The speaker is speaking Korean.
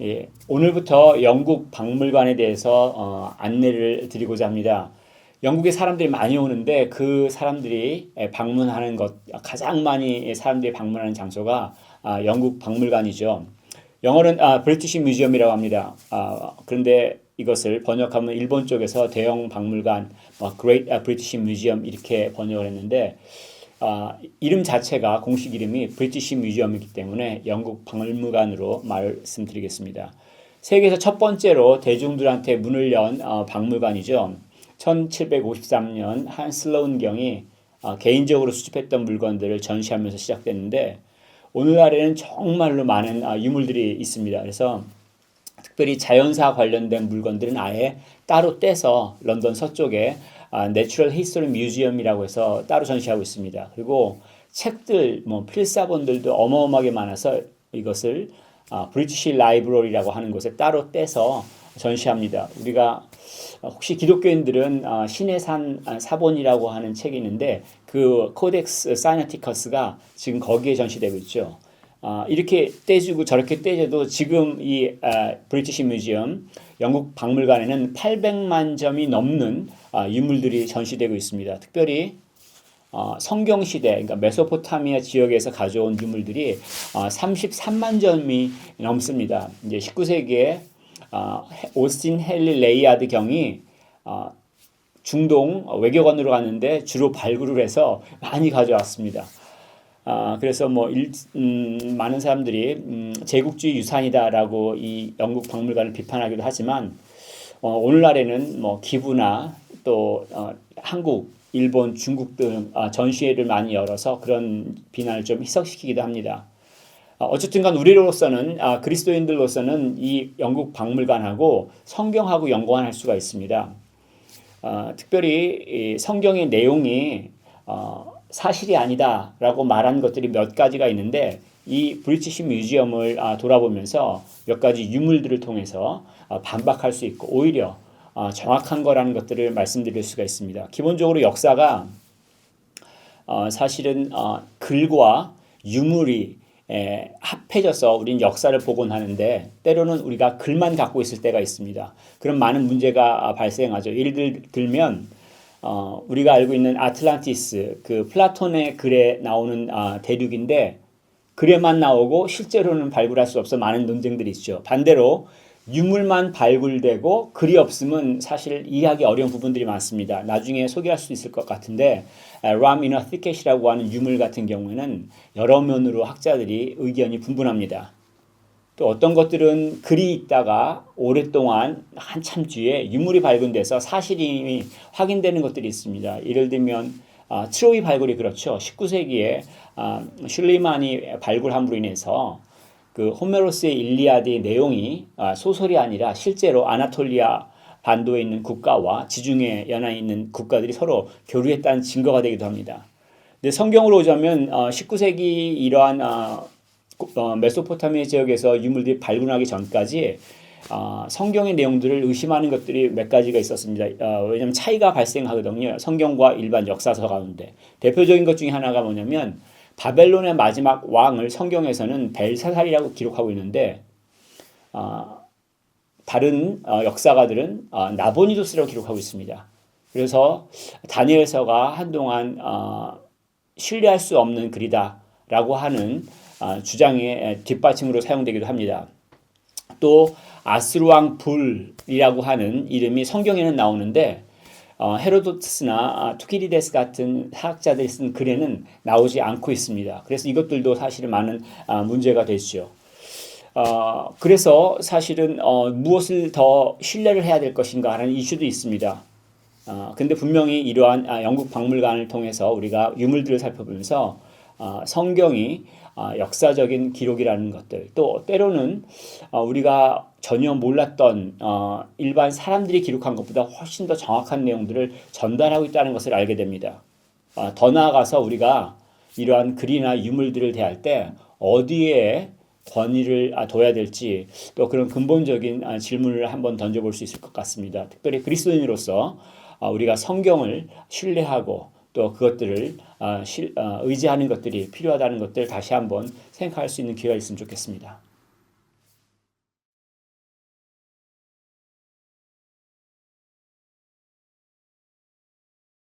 예, 오늘부터 영국 박물관에 대해서 어, 안내를 드리고자 합니다. 영국에 사람들이 많이 오는데 그 사람들이 예, 방문하는 것 가장 많이 사람들이 방문하는 장소가 아, 영국 박물관이죠. 영어는 아, 브리티시 뮤지엄이라고 합니다. 아, 그런데 이것을 번역하면 일본 쪽에서 대형 박물관, 뭐 Great British Museum 이렇게 번역을 했는데 아, 이름 자체가 공식 이름이 브리티시 뮤지엄이기 때문에 영국 박물관으로 말씀드리겠습니다. 세계에서 첫 번째로 대중들한테 문을 연 어, 박물관이죠. 1753년 한 슬로운 경이 어, 개인적으로 수집했던 물건들을 전시하면서 시작됐는데 오늘날에는 정말로 많은 어, 유물들이 있습니다. 그래서 특별히 자연사 관련된 물건들은 아예 따로 떼서 런던 서쪽에 아, 내추럴 히스토리 뮤지엄이라고 해서 따로 전시하고 있습니다. 그리고 책들, 뭐 필사본들도 어마어마하게 많아서 이것을 아, 브리티시 라이브러리라고 하는 곳에 따로 떼서 전시합니다. 우리가 혹시 기독교인들은 아, 신의 산 아, 사본이라고 하는 책이 있는데 그 코덱스 사이너티커스가 지금 거기에 전시되고 있죠. 아, 이렇게 떼주고 저렇게 떼줘도 지금 이 아, 브리티시 뮤지엄 영국 박물관에는 800만 점이 넘는 아, 유물들이 전시되고 있습니다. 특별히 어, 성경 시대, 그러니까 메소포타미아 지역에서 가져온 유물들이 어, 33만 점이 넘습니다. 이제 19세기에 어, 오스틴 헨리 레이아드 경이 어, 중동 외교관으로 갔는데 주로 발굴을 해서 많이 가져왔습니다. 아, 그래서 뭐 일, 음, 많은 사람들이 음, 제국주의 유산이다라고 이 영국 박물관을 비판하기도 하지만 어, 오늘날에는 뭐 기부나 또 어, 한국, 일본, 중국 등 아, 전시회를 많이 열어서 그런 비난을 좀 희석시키기도 합니다. 아, 어쨌든간 우리로서는 아, 그리스도인들로서는 이 영국 박물관하고 성경하고 연관할 수가 있습니다. 아, 특별히 이 성경의 내용이 어, 사실이 아니다라고 말한 것들이 몇 가지가 있는데 이 브리티시 뮤지엄을 아, 돌아보면서 몇 가지 유물들을 통해서 아, 반박할 수 있고 오히려 아, 정확한 거라는 것들을 말씀드릴 수가 있습니다. 기본적으로 역사가 어, 사실은 어, 글과 유물이 에, 합해져서 우리는 역사를 복원 하는데 때로는 우리가 글만 갖고 있을 때가 있습니다. 그런 많은 문제가 발생하죠. 예를 들면 어, 우리가 알고 있는 아틀란티스 그 플라톤의 글에 나오는 아, 대륙인데 글에만 나오고 실제로는 발굴할 수 없어 많은 논쟁들이 있죠. 반대로 유물만 발굴되고 글이 없으면 사실 이해하기 어려운 부분들이 많습니다. 나중에 소개할 수 있을 것 같은데 라미너 티켓이라고 하는 유물 같은 경우에는 여러 면으로 학자들이 의견이 분분합니다. 또 어떤 것들은 글이 있다가 오랫동안 한참 뒤에 유물이 발견돼서 사실이 확인되는 것들이 있습니다. 예를 들면 아, 트로이 발굴이 그렇죠. 19세기에 아, 슐리만이 발굴함으로 인해서 그 호메로스의 일리아드의 내용이 아, 소설이 아니라 실제로 아나톨리아 반도에 있는 국가와 지중해 연안에 있는 국가들이 서로 교류했다는 증거가 되기도 합니다. 근데 성경으로 오자면 어, 19세기 이러한 어, 어, 메소포타미아 지역에서 유물들이 발굴하기 전까지 어, 성경의 내용들을 의심하는 것들이 몇 가지가 있었습니다. 어, 왜냐하면 차이가 발생하거든요. 성경과 일반 역사서 가운데 대표적인 것 중에 하나가 뭐냐면 바벨론의 마지막 왕을 성경에서는 벨사살이라고 기록하고 있는데 어, 다른 어, 역사가들은 어, 나보니도스라고 기록하고 있습니다. 그래서 다니엘서가 한동안 어, 신뢰할 수 없는 글이다라고 하는 어, 주장의 뒷받침으로 사용되기도 합니다. 또 아스루왕 불이라고 하는 이름이 성경에는 나오는데 어, 헤로도트스나 아, 투키디데스 같은 사학자들이 쓴 글에는 나오지 않고 있습니다. 그래서 이것들도 사실은 많은 아, 문제가 되죠. 어, 그래서 사실은 어, 무엇을 더 신뢰를 해야 될 것인가 하는 이슈도 있습니다. 어, 근데 분명히 이러한 아, 영국 박물관을 통해서 우리가 유물들을 살펴보면서 어, 성경이 어, 역사적인 기록이라는 것들 또 때로는 어, 우리가 전혀 몰랐던 어, 일반 사람들이 기록한 것보다 훨씬 더 정확한 내용들을 전달하고 있다는 것을 알게 됩니다. 어, 더 나아가서 우리가 이러한 글이나 유물들을 대할 때 어디에 권위를 아, 둬야 될지 또 그런 근본적인 아, 질문을 한번 던져볼 수 있을 것 같습니다. 특별히 그리스도인으로서 아, 우리가 성경을 신뢰하고 또 그것들을 의지하는 것들이 필요하다는 것들 다시 한번 생각할 수 있는 기회가 있으면 좋겠습니다.